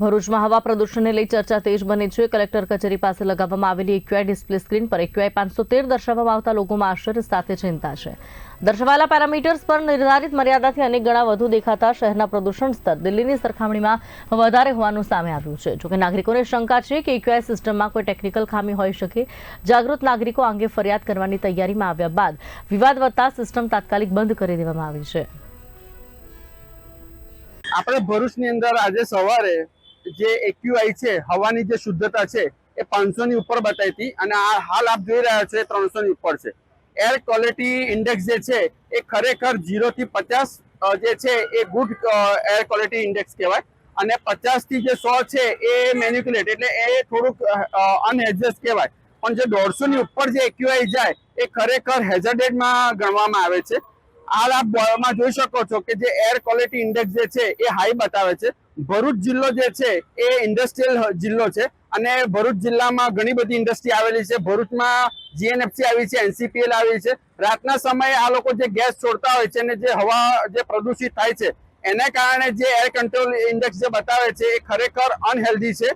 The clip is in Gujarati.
ભરૂચમાં હવા પ્રદૂષણને લઈ ચર્ચા તેજ બની છે. કલેક્ટર કચેરી પાસે લગાવવામાં આવેલી એક્યુઆઈ ડિસ્પ્લે સ્ક્રીન પર એક્યુઆઈ પાંચસો તેર દર્શાવવામાં આવતા લોકોમાં આશ્ચર્ય સાથે ચિંતા છે. દર્શાવાયેલા પેરામીટર્સ પર નિર્ધારિત મર્યાદાથી અનેક ગણા વધુ દેખાતા શહેરના પ્રદૂષણ સ્તર દિલ્હીની સરખામણીમાં વધારે હોવાનું સામે આવ્યું છે. જોકે નાગરિકોને શંકા છે કે એક્યુઆઈ સિસ્ટમમાં કોઈ ટેકનિકલ ખામી હોઈ શકે. જાગૃત નાગરિકો આ અંગે ફરિયાદ કરવાની તૈયારીમાં આવ્યા બાદ વિવાદ વધતા સિસ્ટમ તાત્કાલિક બંધ કરી દેવામાં આવી છે. આપણે ભરૂચની અંદર આજે સવારે જે એક્યુઆઈ છે, હવાની જે શુદ્ધતા છે, એ પાંચસો ની ઉપર બતાવી હતી અને આ હાલ આપ જોઈ રહ્યા છો એ ત્રણસો ની ઉપર છે. એર ક્વોલિટી ઇન્ડેક્સ જે છે, એ ખરેખર ઝીરો થી પચાસ જે છે, એ ગુડ એર ક્વોલિટી ઇન્ડેક્સ કહેવાય. અને પચાસથી જે સો છે, એ મેન્યુક્યુલેટ એટલે એ થોડુંક અનએડજસ્ટ કહેવાય. પણ જે દોઢસો ની ઉપર જે એક્યુઆઈ જાય, એ ખરેખર હેઝર્ડેડમાં ગણવામાં આવે છે. હાલ આપમાં જોઈ શકો છો કે જે એર ક્વોલિટી ઇન્ડેક્સ જે છે એ હાઈ બતાવે છે. ભરૂચ જિલ્લો જે છે એ ઇન્ડસ્ટ્રીયલ જિલ્લો છે અને ભરૂચ જિલ્લામાં ઘણી બધી ઇન્ડસ્ટ્રી આવેલી છે. ભરૂચમાં જીએનએફસી આવી છે એનસીપીએલ આવી છે. રાતના સમયે આ લોકો જે ગેસ છોડતા હોય છે અને જે હવા જે પ્રદૂષિત થાય છે, એને કારણે જે એર કંટ્રોલ ઇન્ડેક્સ જે બતાવે છે એ ખરેખર અનહેલ્ધી છે.